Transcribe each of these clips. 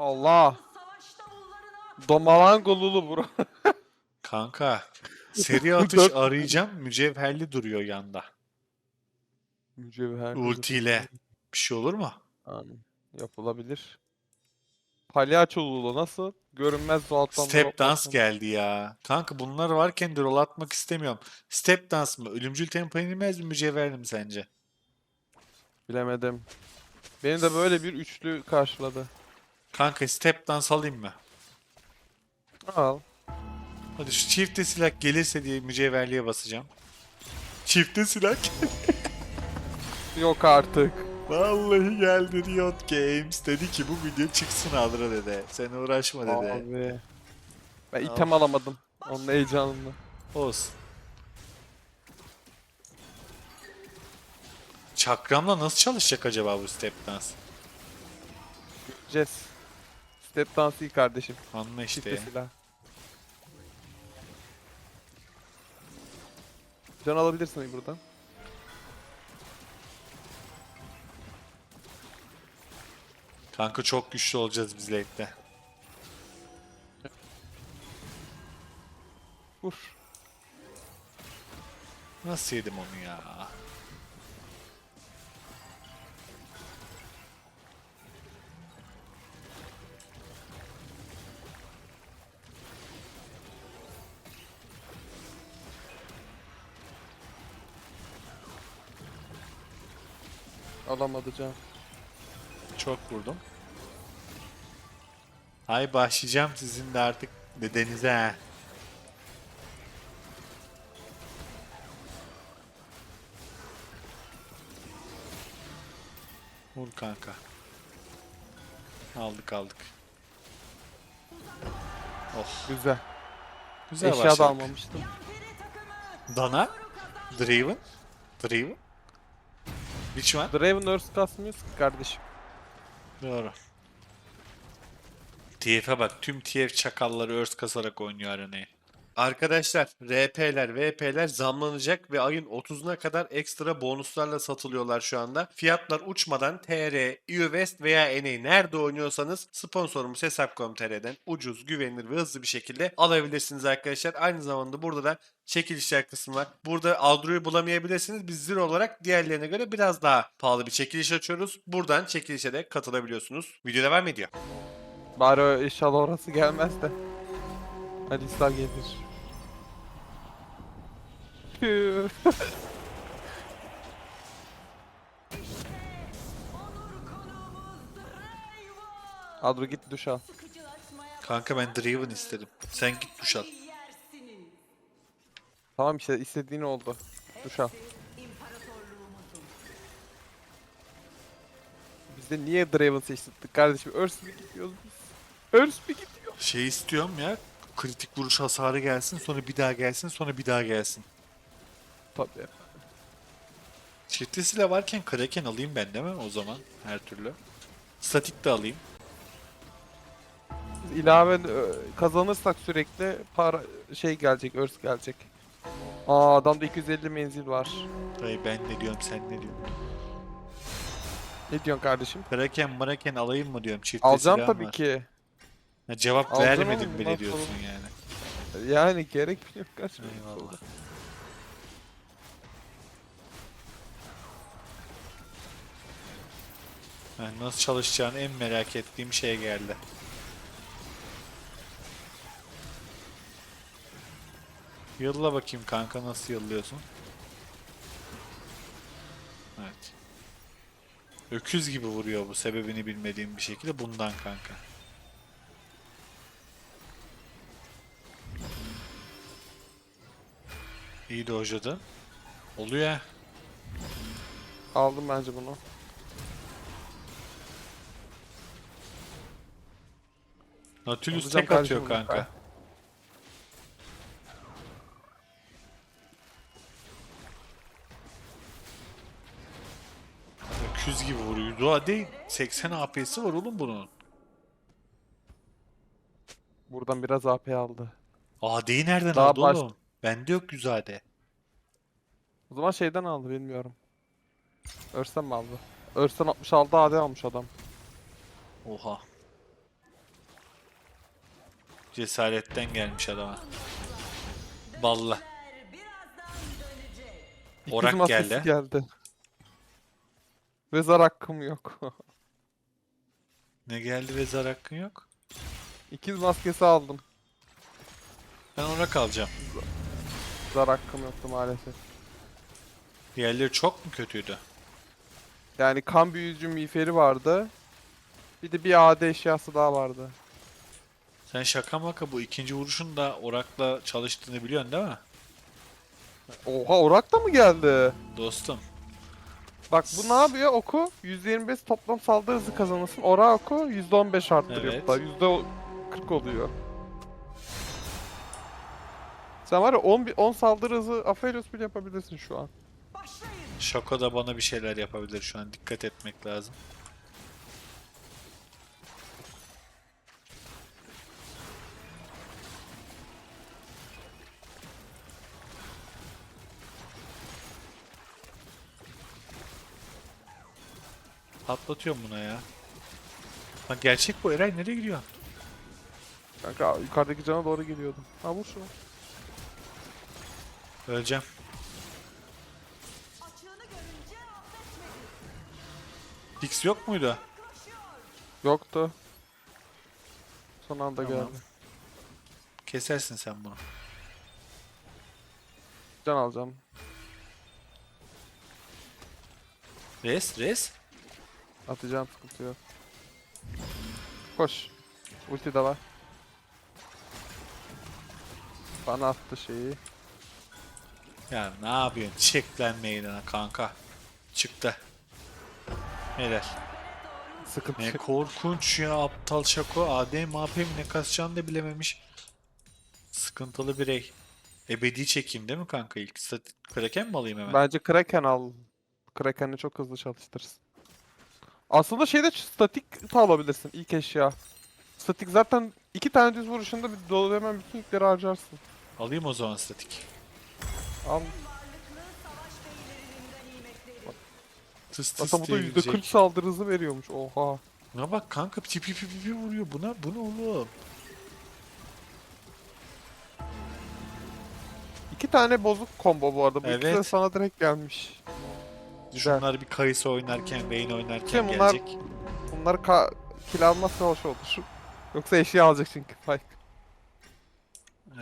Allah. Domalan golulu bro. Kanka seri atış arayacağım. Mücevherli duruyor yanda. Mücevher. Ultiyle. Bir şey olur mu? Anladım. Yapılabilir. Palyaçoluğu nasıl? Görünmez Zuhalt'tan Step dance geldi ya. Kanka bunlar varken de rol atmak istemiyorum. Step dance mı? Ölümcül tempo inilmez mi? Mücevherli mi sence? Bilemedim. Beni de böyle bir üçlü karşıladı. Kanka step dance alayım mı? Al. Hadi şu çifte silah gelirse diye mücevherliğe basacağım. Çifte silah. Yok artık. Vallahi geldi Riot Games. Dedi ki bu video çıksın Adra dedi. Sen uğraşma dedi. Abi. Ben Al. item alamadım. Onun heyecanında. Olsun. Çakramla nasıl çalışacak acaba bu step dance? Jess. Step dance iyi kardeşim. Anla işte Çifte silah. Can alabilirsin buradan. Kanka çok güçlü olacağız biz late'de. Vur. Nasıl yedim onu ya? Alamadı can. Çok vurdum. Hay başlayacağım sizin de artık dedenize ha. Vur kanka. Aldık aldık. Oh Güzel. güzel Eşya da başladık. almamıştım. Dana? Draven? Draven? Which one? Draven Earth kasmıyoruz ki kardeşim. Doğru. TF'e bak. Tüm TF çakalları örs kasarak oynuyor arenayı. Arkadaşlar RP'ler, VP'ler zamlanacak ve ayın 30'una kadar ekstra bonuslarla satılıyorlar şu anda. Fiyatlar uçmadan TR, EUWest veya NA nerede oynuyorsanız sponsorumuz Hesap.com.tr'den ucuz, güvenilir ve hızlı bir şekilde alabilirsiniz arkadaşlar. Aynı zamanda burada da çekilişler kısmı var. Burada Aldro'yu bulamayabilirsiniz. Biz Zero olarak diğerlerine göre biraz daha pahalı bir çekiliş açıyoruz. Buradan çekilişe de katılabiliyorsunuz. Video devam ediyor. Bari inşallah orası gelmez de. Hadi İslam gelir. Tüh. Adro git duş al. Kanka ben Draven istedim. Sen git duş al. Tamam işte istediğin oldu. Duş al. Biz de niye Draven seçtik kardeşim? Earth mi gidiyoruz biz? Earth mi gidiyor? Şey istiyorum ya. Kritik vuruş hasarı gelsin, sonra bir daha gelsin, sonra bir daha gelsin. Tabii. Çifte silah varken Kraken alayım ben değil mi o zaman her türlü? Statik de alayım. İlave e, kazanırsak sürekli para şey gelecek, Earth gelecek. Aa adamda 250 menzil var. Dayı ben ne diyorum sen ne diyorsun? Ne diyorsun kardeşim? Kraken maraken alayım mı diyorum çifte Alacağım tabii var. ki. Ha, cevap Alacağım vermedim oğlum, bile bundan diyorsun sonra- yani. Yani gerek yok kardeşim. Eyvallah. Nasıl çalışacağını en merak ettiğim şey geldi. Yılla bakayım kanka nasıl yıllıyorsun? Evet. Öküz gibi vuruyor bu sebebini bilmediğim bir şekilde bundan kanka. İyi de hocadı. Oluyor. Aldım bence bunu. Nautilus Alacağım tek atıyor kardeşim bunu. kanka. Öküz gibi vuruyor. Dua değil. 80 AP'si var oğlum bunun. Buradan biraz AP aldı. AD'yi nereden Daha aldı baş- oğlum? Bende yok 100 AD. O zaman şeyden aldı bilmiyorum. Earth'ten mi aldı? Earth'ten 66 AD almış adam. Oha. Cesaretten gelmiş adama. İkiz Orak geldi. geldi. Ve zar hakkım yok. Ne geldi ve zar hakkın yok? İkiz maskesi aldım. Ben orak alacağım. Zar hakkım yoktu maalesef. Diğerleri çok mu kötüydü? Yani kan büyücü miğferi vardı. Bir de bir AD eşyası daha vardı. Sen şaka maka bu ikinci vuruşun da orakla çalıştığını biliyorsun değil mi? Oha orak da mı geldi? Dostum. Bak bu ne yapıyor? Oku %25 toplam saldırı hızı kazanırsın. Ora oku %15 arttırıyor. Evet. Evet. %40 oluyor. Sen var ya 10, bi- 10 saldırı hızı Aphelios bile yapabilirsin şu an. Şako da bana bir şeyler yapabilir şu an. Dikkat etmek lazım. Patlatıyorum buna ya. Lan gerçek bu Eray nereye gidiyor? Kanka yukarıdaki cana doğru geliyordum. Ha vur şunu. Öleceğim. Dix yok muydu? Yoktu. Son anda Tamam. geldi. Kesersin sen bunu. Can alacağım. Res, res. Atacağım sıkıntı yok. Koş. Ulti de var. Bana attı şeyi. Ya ne yapıyorsun? Çek lan meydana kanka. Çıktı. Helal. Sıkıntı Ne yok. korkunç ya aptal şako. AD AP mi ne kasacağını da bilememiş. Sıkıntılı birey. Ebedi çekeyim değil mi kanka ilk? Stat- Kraken mi alayım hemen? Bence Kraken al. Kraken'i çok hızlı çalıştırırsın. Aslında şeyde statik alabilirsin ilk eşya. Statik zaten iki tane düz vuruşunda bir dolu hemen bütün yükleri harcarsın. Alayım o zaman statik. Al. Tıs tıs Zaten bu da diye %40 gidecek. saldırı hızı veriyormuş. Oha. Buna bak kanka pipi pipi pipi vuruyor. Buna bu ne oğlum? İki tane bozuk combo bu arada. Bu ikisi de Evet. sana direkt gelmiş. Güzel. Şunlar bir kayısı oynarken, Vayne oynarken Şey, bunlar- gelecek. Bunlar ka kill almazsa hoş olur. Yoksa eşya alacak çünkü Pike.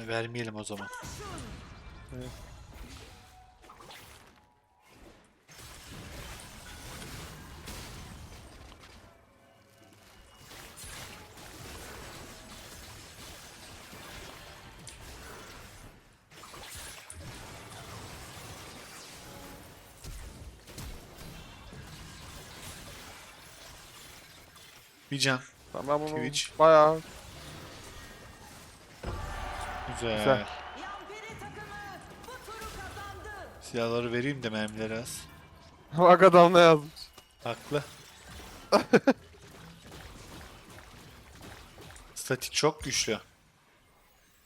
E, Vermeyelim o zaman. Bir can. Tamam ben bunu Twitch. bayağı Güzel. Güzel. Silahları vereyim de mermileri az. bak adam ne yazmış. Haklı. Statik çok güçlü.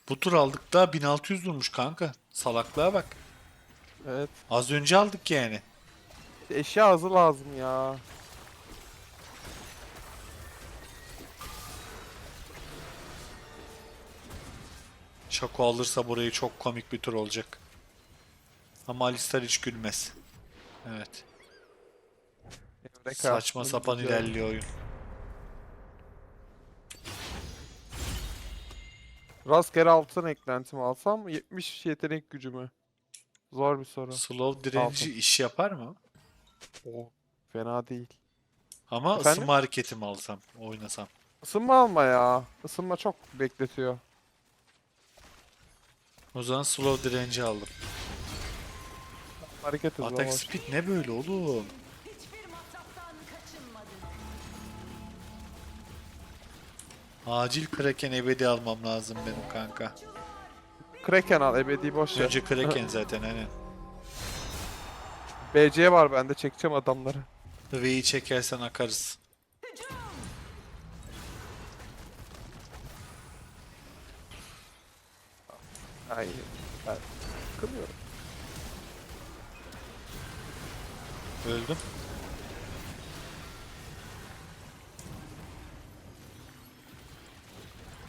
Bu tur aldık da 1600 durmuş kanka. Salaklığa bak. Evet. Az önce aldık yani. Eşya hızı lazım ya. Şako alırsa burayı çok komik bir tur olacak. Ama Alistar hiç gülmez. Evet. Eureka. Saçma sapan güzel. ilerliyor oyun. Rastgele altın eklentimi alsam 70 yetenek gücümü. Zor bir soru. Slow direnci Altın. iş yapar mı? O fena değil. Ama Efendim? ısınma hareketi mi alsam, oynasam? Isınma alma ya. Isınma çok bekletiyor. O zaman slow direnci aldım. Hareket hızı Atak speed ne böyle oğlum? Acil Kraken ebedi almam lazım benim kanka. Kraken al ebedi boş ver. Önce Kraken zaten hani. BC var bende çekeceğim adamları. V'yi çekersen akarız. Ay ben sıkılıyorum. Öldüm.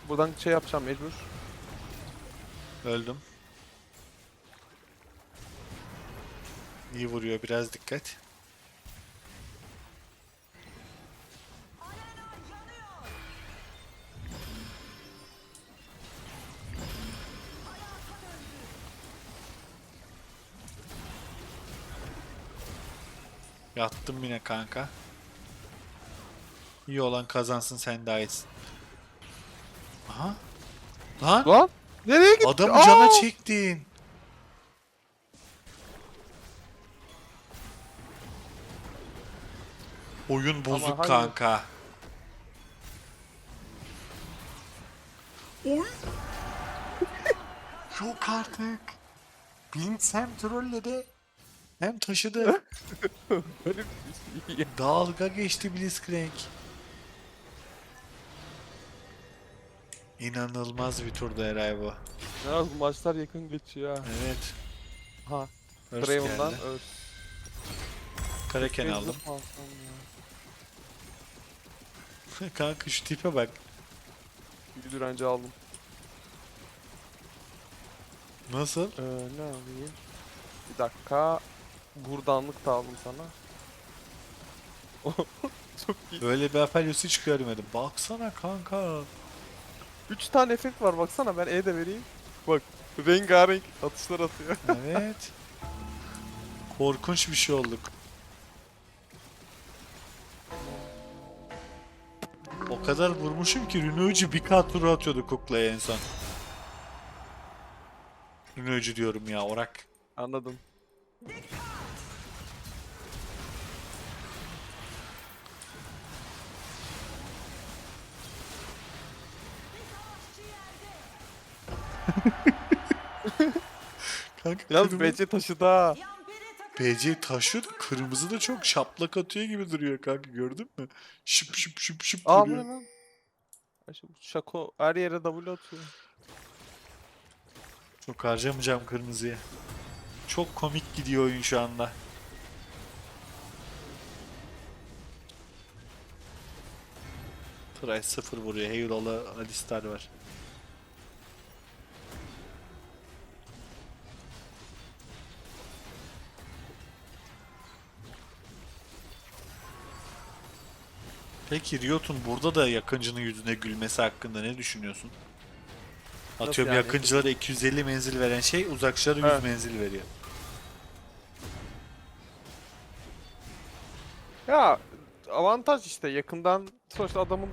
Bu Buradan şey yapacağım mecbur. Öldüm. İyi vuruyor biraz dikkat. Yattım yine kanka. İyi olan kazansın sen daha iyisin. Aha. Lan Lan! Nereye gitti? adamı Aa! cana çektin. Oyun bozuk hayır. kanka. Oy. Yok artık. Binks hem trolledi hem taşıdı. Böyle bir şey. Dalga geçti Blitzcrank. İnanılmaz bir turdu Eray bu. Yalnız maçlar yakın geçiyor ha. Evet. Ha. Örs Draven'dan geldi. Örs. Kraken aldım. alsam ya. Kanka şu tipe bak. Bir direnci aldım. Nasıl? Ee, ne alayım? Bir dakika. Buradanlık da aldım sana. Çok iyi. Böyle bir Aphelios hiç görmedim. Baksana kanka. 3 tane efekt var baksana ben E de vereyim. Bak rengarenk atışlar atıyor. Evet. Korkunç bir şey olduk. O kadar vurmuşum ki Rünoğucu bir kat turu atıyordu kuklaya en son. Rünoğucu diyorum ya orak. Anladım. Kanka Yalnız kırmızı- BC taşıdı ha. BC taşıyor da kırmızı da çok şaplak atıyor gibi duruyor kanka gördün mü? Şıp şıp şıp şıp Aa bu ne lan? Ay şu Şako her yere W atıyor. Çok harcamayacağım kırmızıya. Çok komik gidiyor oyun şu anda. Tray sıfır vuruyor. Heyrol'a Alistar var. Peki Riot'un burada da yakıncının yüzüne gülmesi hakkında ne düşünüyorsun? Atıyorum yani? yakıncılara 250 menzil veren şey uzakçılara 100 Evet. menzil veriyor. Ya avantaj işte yakından sonuçta adamın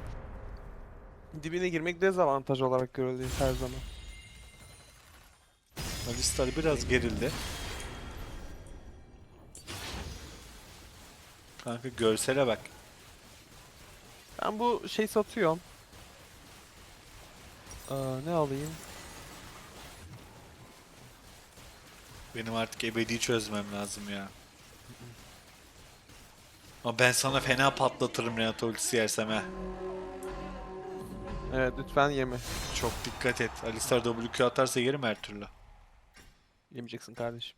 dibine girmek dezavantaj olarak görülüyor her zaman. Alistar biraz gerildi. Kanka görsele bak. Ben bu şey satıyorum. Aa, ne alayım? Benim artık ebedi çözmem lazım ya. Ama ben sana fena patlatırım Renato ultisi yersem ha. Evet lütfen yeme. Çok dikkat et. Alistar WQ atarsa yerim her türlü. Yemeyeceksin kardeşim.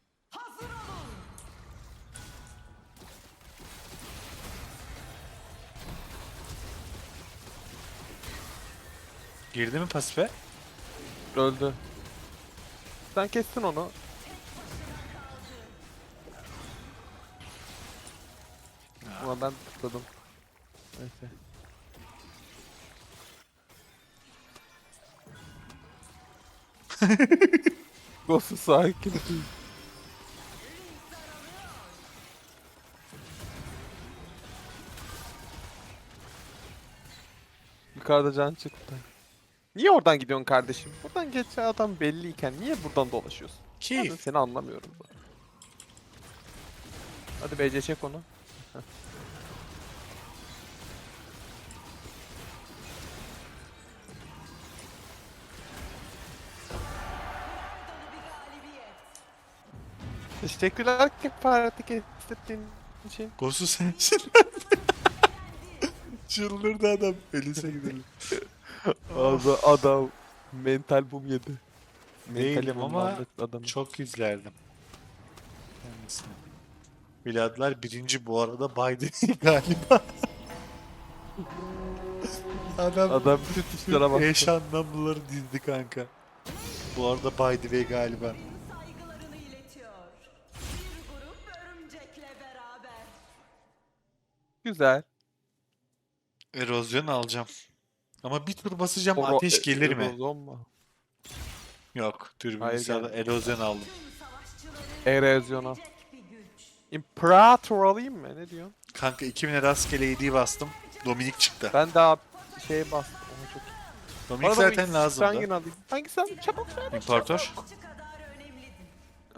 Girdi mi pasife? Öldü. Sen kestin onu. Ama ben tıkladım. Neyse. Ghost'u sakin. Yukarıda can çıktı. Niye oradan gidiyorsun kardeşim? Buradan geçen adam belliyken niye buradan dolaşıyorsun? Ben de Keyif. seni anlamıyorum. da. Hadi BC çek onu. Heh. Teşekkürler kefareti kestirdiğin için. Gosu sensin. Çıldırdı adam. Elise gidelim. Adam, adam mental boom yedi. Değilim ama adamı. Çok izlerdim. Kendisini. Biladlar birinci bu arada Biden galiba. Adam, Adam bütün tuşlara bastı. eş anlamlıları dizdi kanka. Bu arada by the way galiba. saygılarını iletiyor. Bir grup örümcekle beraber. Güzel. Erozyon alacağım. Ama bir tur basacağım Oro- ateş e- gelir mi? erozyon mu? Yok. Türbün Hayır, sağda erozyon aldım. Erozyona. Imperator alayım mı? Ne diyorsun? Kanka 2000'e rastgele ID bastım. Dominik çıktı. Ben daha şey bastım. Oha çok. Dominik Bana da zaten lazımdı. Hangini alayım? Hangisi alayım? Çabuk söyle. İmparator.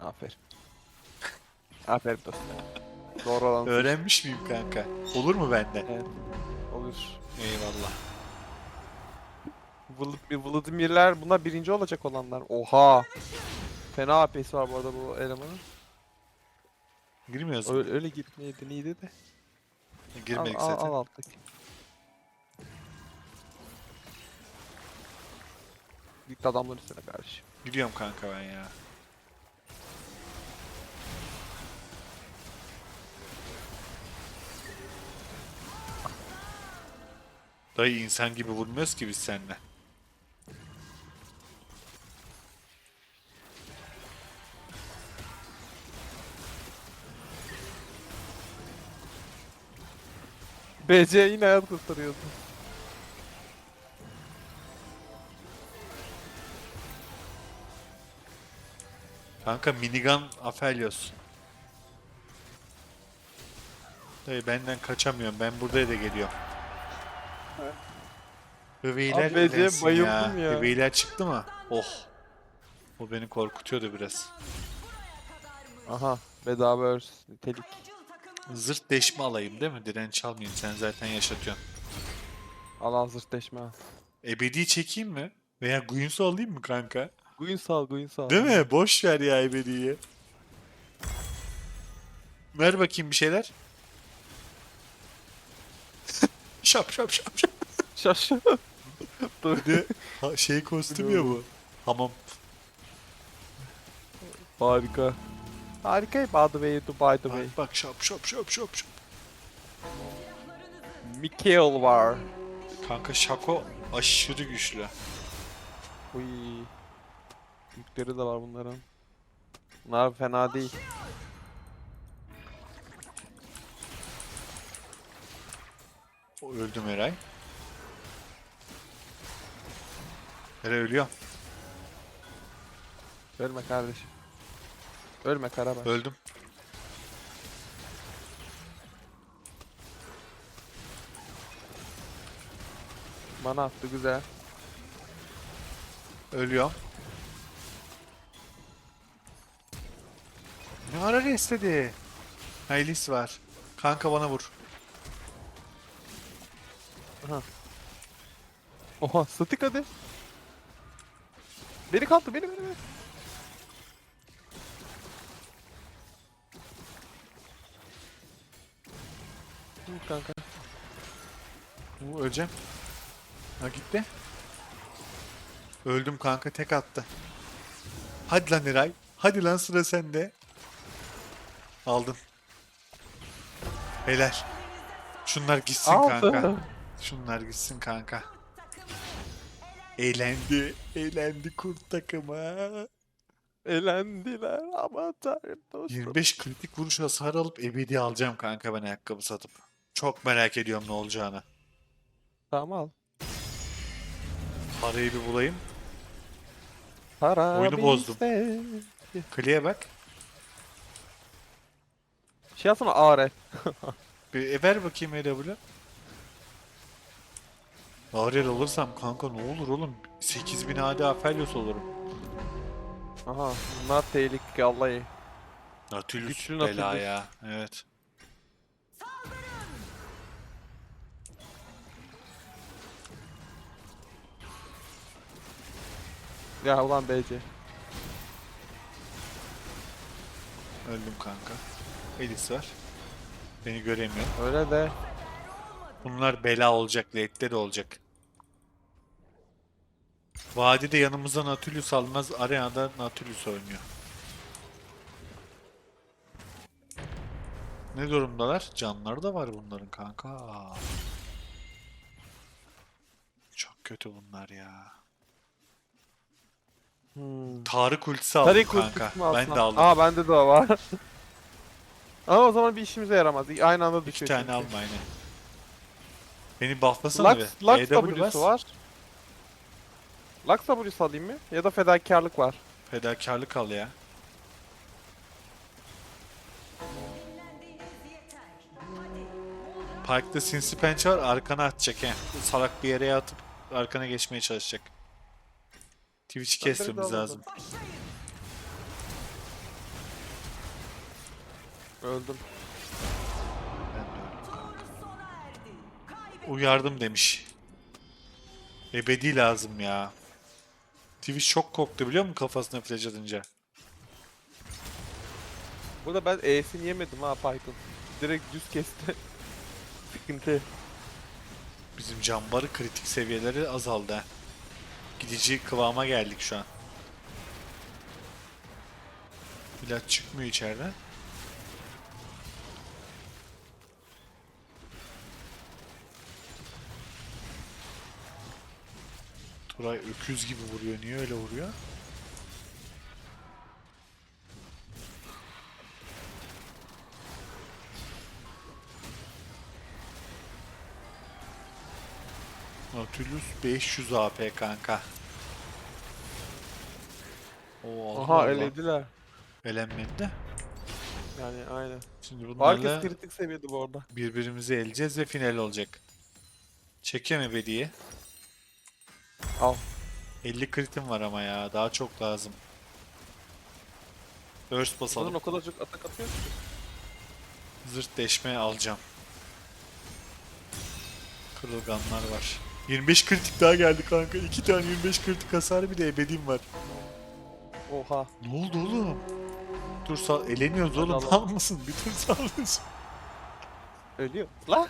Aferin. Aferin dostum. Doğru olan. Öğrenmiş miyim kanka? Olur mu bende? Evet. Olur. Eyvallah. Vl- Vladimirler bunlar birinci olacak olanlar. Oha. Fena AP'si var bu arada bu elemanın. Girmiyoruz? Öyle, öyle gitmeydi iyiydi de. Girmedik al, al, zaten. al alttaki. Git adamların üstüne karşı. Gidiyorum kanka ben ya. Dayı insan gibi vurmuyoruz ki biz seninle. BC yine hayat kurtarıyordu. Kanka minigun Aphelios. Dayı benden kaçamıyorum. Ben buraya da geliyorum. Hüveyler Abi elensin bayıldım ya. Hüveyler çıktı mı? Oh. O beni korkutuyordu biraz. Aha bedava örs nitelik. Zırt deşme alayım değil mi? Direnç almayayım. Sen zaten yaşatıyorsun. Alan zırtleşme. al. Ebedi çekeyim mi? Veya Guinsoo alayım mı kanka? Guyun sal guyun sal. Değil mi? Boş ver ya Ebedi'yi. Ver bakayım bir şeyler. şap şap şap şap. Şaş. Dur. Bir de ha- şey kostüm ya bu. Hamam. Harika. Harika. By the way, by the way. Bak bak şap şap şap şap şap. Mikael var. Kanka Şako aşırı güçlü. Uy. Yükleri de var bunların. Bunlar fena değil. O öldüm Eray. Eray ölüyor. Ölme kardeşim. Ölme Karabaş. Öldüm. Bana attı güzel. Ölüyorum. Ne ara istedi? Haylis var. Kanka bana vur. Oha statik hadi. Beni kaldı beni beni beni. Dur kanka. Bu öleceğim. Ha gitti. Öldüm kanka tek attı. Hadi lan Eray. Hadi lan sıra sende. Aldın. Beyler. Şunlar gitsin kanka. Aldı. Şunlar gitsin kanka. Eğlendi. Eğlendi kurt takımı. Elendiler ama tanrım dostum. 25 kritik vuruş hasar alıp ebedi alacağım kanka ben ayakkabı satıp. Çok merak ediyorum ne olacağını. Tamam al. Parayı bir bulayım. Para Oyunu bozdum. bizde. Kliye bak. Şey yapsana AR. Bir e, ver bakayım EW. Ariel alırsam kanka ne olur oğlum? 8000 AD Aphelios olurum. Aha bunlar tehlike vallahi. Nautilus Güçlü bela Nautilus. ya. Evet. Ya ulan BC. Öldüm kanka. Elis var. Beni göremiyor. Öyle de. Bunlar bela olacak. Late'de de olacak. Vadide yanımıza Nautilus almaz. Arenada Nautilus oynuyor. Ne durumdalar? Canları da var bunların kanka. kötü bunlar ya. Hmm. Tarık ultisi aldım Tarik kanka. ultisini Ben de aldım. Aa bende de o var. Ama o zaman bir işimize yaramaz. Aynı anda İki düşüyor tane çünkü. alma aynen. Beni bufflasana Lux, bir. Lux EW bas. W'su var. Lux W'su alayım mı? Ya da fedakarlık var. Fedakarlık al ya. Parkta sinsi pençe var arkana atacak he. Salak bir yere atıp arkana geçmeye çalışacak. De kesmemiz lazım. Öldüm. Uyardım demiş. Ebedi lazım ya. Twitch çok korktu biliyor musun kafasına flash atınca? Burada ben E'sini yemedim ha Python. Direkt düz kesti. Sıkıntı. Bizim cambarı kritik seviyeleri azaldı. Gidici kıvama geldik şu an. İlaç çıkmıyor içeriden. Turay öküz gibi vuruyor. Niye öyle vuruyor? Nautilus 500 AP kanka. Oo, Aha elediler. Elenmedi de. Yani aynen. Şimdi Herkes bunlarla kritik seviyede bu arada. birbirimizi eleceğiz ve final olacak. Mu Bediye? Al. 50 kritim var ama ya. Daha çok lazım. Burst basalım. o kadar çok atak atıyor ki. Zırt deşme alacağım. Kırılganlar var. 25 kritik daha geldi kanka. 2 tane 25 kritik hasarı bir de ebedim var. Oha. Ne oldu oğlum? Dur sal eleniyoruz oğlum. Hadi Mal mısın? Bir dur sallıyorsun. Ölüyor. La.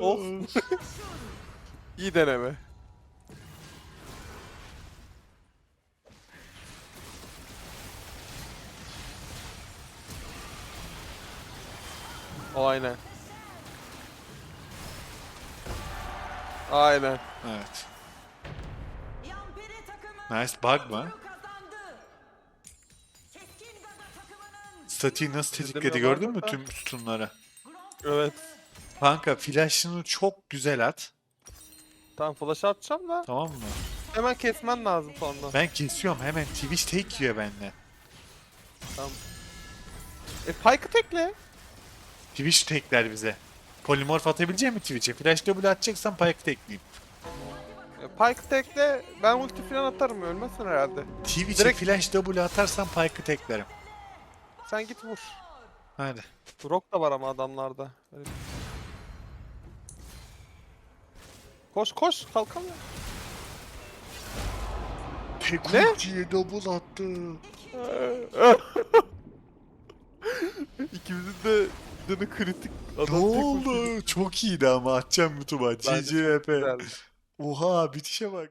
of. İyi deneme. Aynen. Aynen. Evet. Nice bug mı? turu kazandı. Keskin Gaga takımının Statiği nasıl tetikledi gördün mü tüm sütunları? Evet. Kanka flash'ını çok güzel at. Tamam flash atacağım da Tamam mı? hemen kesmen lazım sonra. Ben kesiyorum hemen Twitch tek yiyor benden. Tamam. E Pike'ı tekle. Twitch tekler bize. Polimorf atabilecek mi Twitch'e? Flash double atacaksan Pike tekleyeyim. E, Pike'ı tekle. Ben ulti falan atarım. Ölmezsin herhalde. Twitch'e Direkt- flash double atarsan Pike'ı teklerim. Sen git vur. Hadi. Rock da var ama adamlarda. Öyle bir- Koş koş kalkamıyor. Tek Ne? ultiye double attı. İkimizin de canı kritik. Adam Ne oldu? Çok iyiydi ama atacağım YouTube'a. Bence çok GGVP. güzeldi. Oha bitişe bak.